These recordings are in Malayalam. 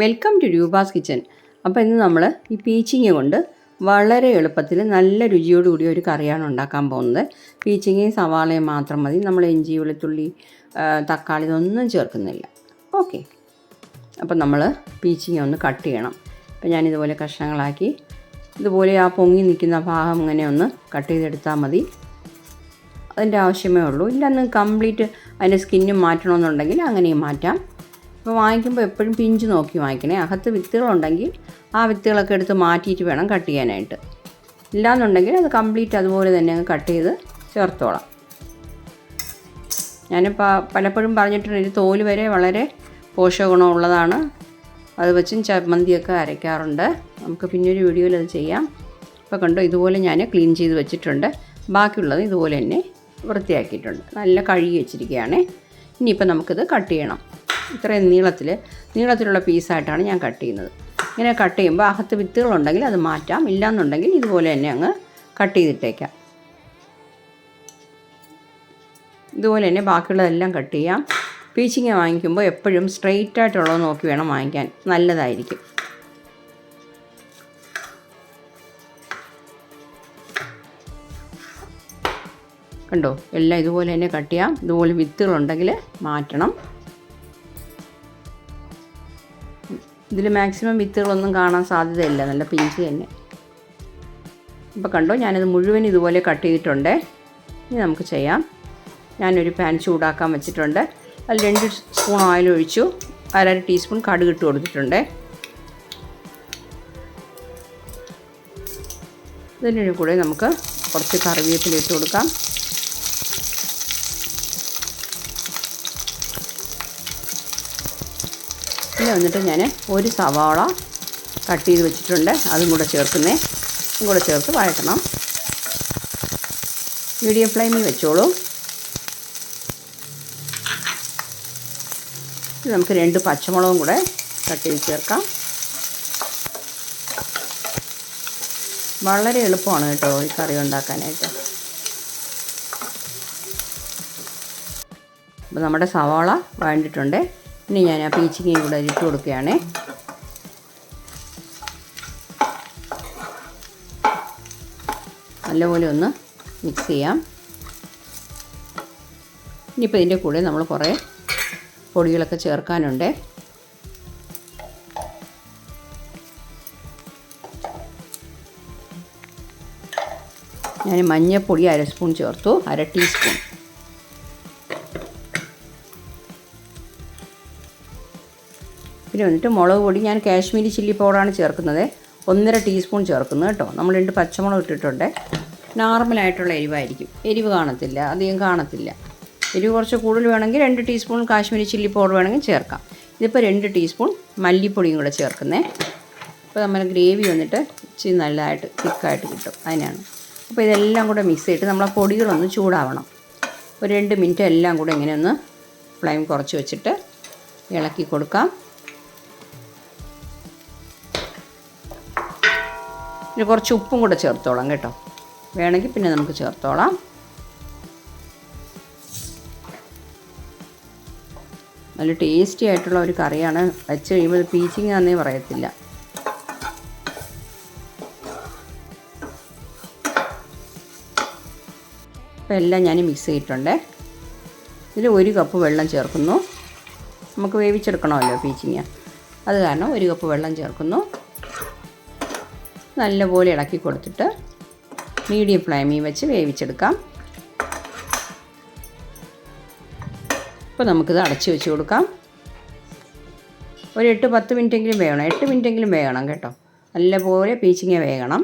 വെൽക്കം ടു രൂപാസ് കിച്ചൻ അപ്പോൾ ഇന്ന് നമ്മൾ ഈ പീച്ചിങ്ങ കൊണ്ട് വളരെ എളുപ്പത്തിൽ നല്ല രുചിയോടുകൂടി ഒരു കറിയാണ് ഉണ്ടാക്കാൻ പോകുന്നത്. പീച്ചിങ്ങയും സവാളയും മാത്രം മതി. നമ്മൾ ഇഞ്ചി വെളുത്തുള്ളി തക്കാളി ഇതൊന്നും ചേർക്കുന്നില്ല. ഓക്കെ അപ്പോൾ നമ്മൾ പീച്ചിങ്ങ ഒന്ന് കട്ട് ചെയ്യണം. അപ്പോൾ ഞാനിതുപോലെ കഷ്ണങ്ങളാക്കി ഇതുപോലെ ആ പൊങ്ങി നിൽക്കുന്ന ഭാഗം ഇങ്ങനെ ഒന്ന് കട്ട് ചെയ്തെടുത്താൽ മതി. അതിന്റെ ആവശ്യമേ ഉള്ളൂ. ഇല്ല അന്ന് കംപ്ലീറ്റ് അതിന്റെ സ്കിന്നും മാറ്റണമെന്നുണ്ടെങ്കിൽ അങ്ങനെയും മാറ്റാം. അപ്പോൾ വാങ്ങിക്കുമ്പോൾ എപ്പോഴും പിഞ്ച് നോക്കി വാങ്ങിക്കണേ. അകത്ത് വിത്തുകളുണ്ടെങ്കിൽ ആ വിത്തുകളൊക്കെ എടുത്ത് മാറ്റിയിട്ട് വേണം കട്ട് ചെയ്യാനായിട്ട്. ഇല്ലാന്നുണ്ടെങ്കിൽ അത് കംപ്ലീറ്റ് അതുപോലെ തന്നെ അങ്ങ് കട്ട് ചെയ്ത് ചേർത്തോളാം. ഞാനിപ്പോൾ പലപ്പോഴും പറഞ്ഞിട്ടുണ്ട് ഇത് തോൽ വരെ വളരെ പോഷകഗുണമുള്ളതാണ്. അത് വെച്ചും ചമ്മന്തിയൊക്കെ അരയ്ക്കാറുണ്ട്. നമുക്ക് പിന്നൊരു വീഡിയോയിൽ അത് ചെയ്യാം. ഇപ്പോൾ കണ്ടോ ഇതുപോലെ ഞാൻ ക്ലീൻ ചെയ്ത് വെച്ചിട്ടുണ്ട്. ബാക്കിയുള്ളത് ഇതുപോലെ തന്നെ വൃത്തിയാക്കിയിട്ടുണ്ട്. നല്ല കഴുകി വെച്ചിരിക്കുകയാണ്. ഇനിയിപ്പോൾ നമുക്കിത് കട്ട് ചെയ്യണം. ഇത്രയും നീളത്തിൽ നീളത്തിലുള്ള പീസായിട്ടാണ് ഞാൻ കട്ട് ചെയ്യുന്നത്. ഇങ്ങനെ കട്ട് ചെയ്യുമ്പോൾ അകത്ത് വിത്തുകളുണ്ടെങ്കിൽ അത് മാറ്റാം. ഇല്ലാന്നുണ്ടെങ്കിൽ ഇതുപോലെ തന്നെ അങ്ങ് കട്ട് ചെയ്തിട്ടേക്കാം. ഇതുപോലെ തന്നെ ബാക്കിയുള്ളതെല്ലാം കട്ട് ചെയ്യാം. പീച്ചിങ്ങ വാങ്ങിക്കുമ്പോൾ എപ്പോഴും സ്ട്രെയിറ്റ് ആയിട്ടുള്ളത് നോക്കി വേണം വാങ്ങിക്കാൻ. നല്ലതായിരിക്കും. കണ്ടോ? എല്ലാം ഇതുപോലെ തന്നെ കട്ട് ചെയ്യാം. ഇതുപോലെ വിത്തുകളുണ്ടെങ്കിൽ മാറ്റണം. ഇതിൽ മാക്സിമം വിത്തുകളൊന്നും കാണാൻ സാധ്യതയില്ല. നല്ല പിഞ്ച് തന്നെ. ഇപ്പോൾ കണ്ടോ ഞാനിത് മുഴുവൻ ഇതുപോലെ കട്ട് ചെയ്തിട്ടുണ്ട്. ഇനി നമുക്ക് ചെയ്യാം. ഞാനൊരു പാൻ ചൂടാക്കാൻ വെച്ചിട്ടുണ്ട്. അതിൽ രണ്ട് സ്പൂൺ ഓയിൽ ഒഴിച്ചു. അരര ടീസ്പൂൺ കടുക് ഇട്ട് കൊടുത്തിട്ടുണ്ട്. ഇതിന്റെ കൂടെ നമുക്ക് കുറച്ച് കറിവേപ്പില ഇട്ട് കൊടുക്കാം. പിന്നെ വന്നിട്ട് ഞാൻ ഒരു സവാള കട്ട് ചെയ്ത് വെച്ചിട്ടുണ്ട്. അതും കൂടെ ചേർക്കുന്നേ. അതും കൂടെ ചേർത്ത് വഴറ്റണം. മീഡിയം ഫ്ലെയിമിൽ വെച്ചോളൂ. നമുക്ക് രണ്ട് പച്ചമുളകും കൂടെ കട്ട് ചെയ്ത് ചേർക്കാം. വളരെ എളുപ്പമാണ് കേട്ടോ ഈ കറി ഉണ്ടാക്കാനായിട്ട്. അപ്പോൾ നമ്മുടെ സവാള വഴണ്ടിട്ടുണ്ട്. ഇനി ഞാൻ ആ പീച്ചിങ്ങയും കൂടെ ഇട്ട് കൊടുക്കുകയാണേ. നല്ലപോലെ ഒന്ന് മിക്സ് ചെയ്യാം. ഇനിയിപ്പോൾ ഇതിന്റെ കൂടെ നമ്മൾ കുറേ പൊടികളൊക്കെ ചേർക്കാനുണ്ട്. ഞാൻ മഞ്ഞൾപ്പൊടി അര സ്പൂൺ ചേർത്തു അര ടീസ്പൂൺ. പിന്നെ വന്നിട്ട് മുളക് പൊടി ഞാൻ കാശ്മീരി ചില്ലി പൗഡറാണ് ചേർക്കുന്നത്. ഒന്നര ടീസ്പൂൺ ചേർക്കുന്നത് കേട്ടോ. നമ്മൾ രണ്ട് പച്ചമുളക് ഇട്ടിട്ടുണ്ട്. നോർമലായിട്ടുള്ള എരിവായിരിക്കും. എരിവ് കാണത്തില്ല. അധികം കാണത്തില്ല. എരിവ് കുറച്ച് കൂടുതൽ വേണമെങ്കിൽ രണ്ട് ടീസ്പൂൺ കാശ്മീരി ചില്ലി പൗഡർ വേണമെങ്കിൽ ചേർക്കാം. ഇതിപ്പോൾ രണ്ട് ടീസ്പൂൺ മല്ലിപ്പൊടിയും കൂടെ ചേർക്കുന്നേ. അപ്പോൾ നമ്മൾ ഗ്രേവി വന്നിട്ട് ഇച്ചിരി നല്ലതായിട്ട് തിക്കായിട്ട് കിട്ടും അതിനാണ്. അപ്പോൾ ഇതെല്ലാം കൂടെ മിക്സ് ചെയ്തിട്ട് നമ്മളെ പൊടികളൊന്ന് ചൂടാവണം. ഒരു രണ്ട് മിനിറ്റ് എല്ലാം കൂടെ ഇങ്ങനെ ഒന്ന് ഫ്ലെയിം കുറച്ച് വെച്ചിട്ട് ഇളക്കി കൊടുക്കാം. പിന്നെ കുറച്ച് ഉപ്പും കൂടെ ചേർത്തോളാം കേട്ടോ. വേണമെങ്കിൽ പിന്നെ നമുക്ക് ചേർത്തോളാം. നല്ല ടേസ്റ്റി ആയിട്ടുള്ള ഒരു കറിയാണ്. വെച്ച് കഴിയുമ്പോൾ പീച്ചിങ് ആണെന്നേ പറയത്തില്ല. അപ്പോൾ എല്ലാം ഞാൻ മിക്സ് ചെയ്തിട്ടുണ്ട്. ഇതിൽ ഒരു കപ്പ് വെള്ളം ചേർക്കുന്നു. നമുക്ക് വേവിച്ചെടുക്കണമല്ലോ പീച്ചിങ്ങ അത് കാരണം ഒരു കപ്പ് വെള്ളം ചേർക്കുന്നു. നല്ലപോലെ ഇളക്കി കൊടുത്തിട്ട് മീഡിയം ഫ്ലെയിമിൽ വെച്ച് വേവിച്ചെടുക്കാം. ഇപ്പോൾ നമുക്കിത് അടച്ചു വെച്ച് കൊടുക്കാം. ഒരു എട്ട് പത്ത് മിനിറ്റെങ്കിലും വേകണം എട്ട് മിനിറ്റെങ്കിലും വേകണം കേട്ടോ. നല്ലപോലെ പീച്ചിങ്ങ വേകണം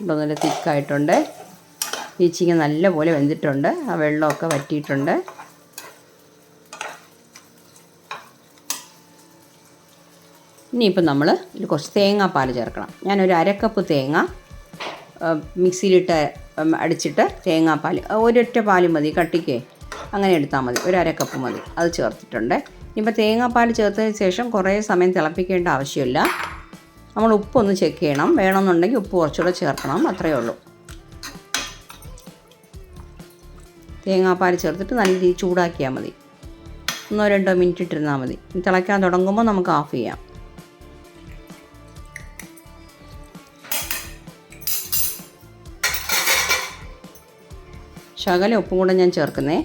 ഇപ്പോൾ നല്ല തിക്കായിട്ടുണ്ട്. പീച്ചിങ്ങ നല്ലപോലെ വെന്തിട്ടുണ്ട്. ആ വെള്ളമൊക്കെ വറ്റിയിട്ടുണ്ട്. ഇനിയിപ്പോൾ നമ്മൾ ഇതിൽ കുറച്ച് തേങ്ങാപ്പാൽ ചേർക്കണം. ഞാനൊരു അരക്കപ്പ് തേങ്ങ മിക്സിയിലിട്ട് അടിച്ചിട്ട് തേങ്ങാപ്പാൽ ഒരൊറ്റ പാൽ മതി കട്ടിക്കേ. അങ്ങനെ എടുത്താൽ മതി ഒരു അരക്കപ്പ് മതി. അത് ചേർത്തിട്ടുണ്ട്. ഇനിയിപ്പോൾ തേങ്ങാപ്പാൽ ചേർത്തതിന് ശേഷം കുറേ സമയം തിളപ്പിക്കേണ്ട ആവശ്യമില്ല. നമ്മൾ ഉപ്പൊന്ന് ചെക്ക് ചെയ്യണം. വേണമെന്നുണ്ടെങ്കിൽ ഉപ്പ് കുറച്ചുകൂടെ ചേർക്കണം അത്രയേ ഉള്ളൂ. തേങ്ങാപ്പാൽ ചേർത്തിട്ട് നല്ല രീതിയിൽ ചൂടാക്കിയാൽ മതി. ഒന്നോ രണ്ടോ മിനിറ്റ് ഇട്ടിരുന്നാൽ മതി. തിളയ്ക്കാൻ തുടങ്ങുമ്പോൾ നമുക്ക് ഓഫ് ചെയ്യാം. ശകല ഉപ്പും കൂടെ ഞാൻ ചേർക്കുന്നേ.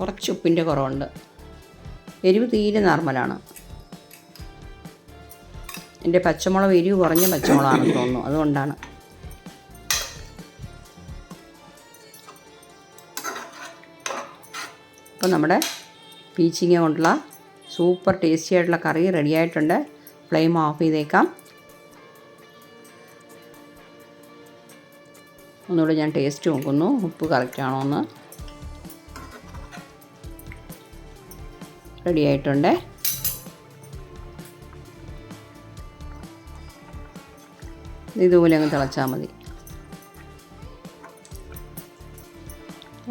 കുറച്ച് ഉപ്പിന്റെ കുറവുണ്ട്. എരിവ് തീരെ നോർമലാണ് എന്റെ പച്ചമുളക് എരിവ് കുറഞ്ഞ പച്ചമുളകാണെന്ന് തോന്നുന്നു. അതുകൊണ്ടാണ്. അപ്പോൾ നമ്മുടെ പീച്ചിങ്ങ കൊണ്ടുള്ള സൂപ്പർ ടേസ്റ്റി ആയിട്ടുള്ള കറി റെഡി ആയിട്ടുണ്ട്. ഫ്ലെയിം ഓഫ് ചെയ്തേക്കാം. ഒന്നുകൂടെ ഞാൻ ടേസ്റ്റ് നോക്കുന്നു. ഉപ്പ് കറക്റ്റ് ആണോ എന്ന് റെഡി ആയിട്ടുണ്ട്. ഇതുപോലെ അങ്ങ് തിളച്ചാൽ മതി.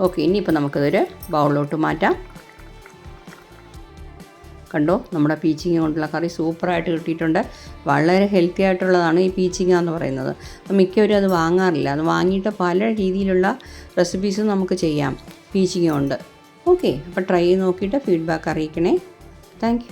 ഓക്കെ ഇനിയിപ്പോൾ നമുക്കതൊരു ബൗളിലോട്ട് മാറ്റാം. കണ്ടോ? നമ്മുടെ പീച്ചിങ്ങ കൊണ്ടുള്ള കറി സൂപ്പറായിട്ട് കിട്ടിയിട്ടുണ്ട്. വളരെ ഹെൽത്തി ആയിട്ടുള്ളതാണ് ഈ പീച്ചിങ്ങ എന്ന് പറയുന്നത്. മിക്കവരും അത് വാങ്ങാറില്ല. അത് വാങ്ങിയിട്ട് പല രീതിയിലുള്ള റെസിപ്പീസും നമുക്ക് ചെയ്യാം. പീച്ചിങ്ങ കൊണ്ട്. ഓക്കെ. അപ്പോൾ ട്രൈ ചെയ്ത് നോക്കിയിട്ട് ഫീഡ്ബാക്ക് അറിയിക്കണേ. താങ്ക്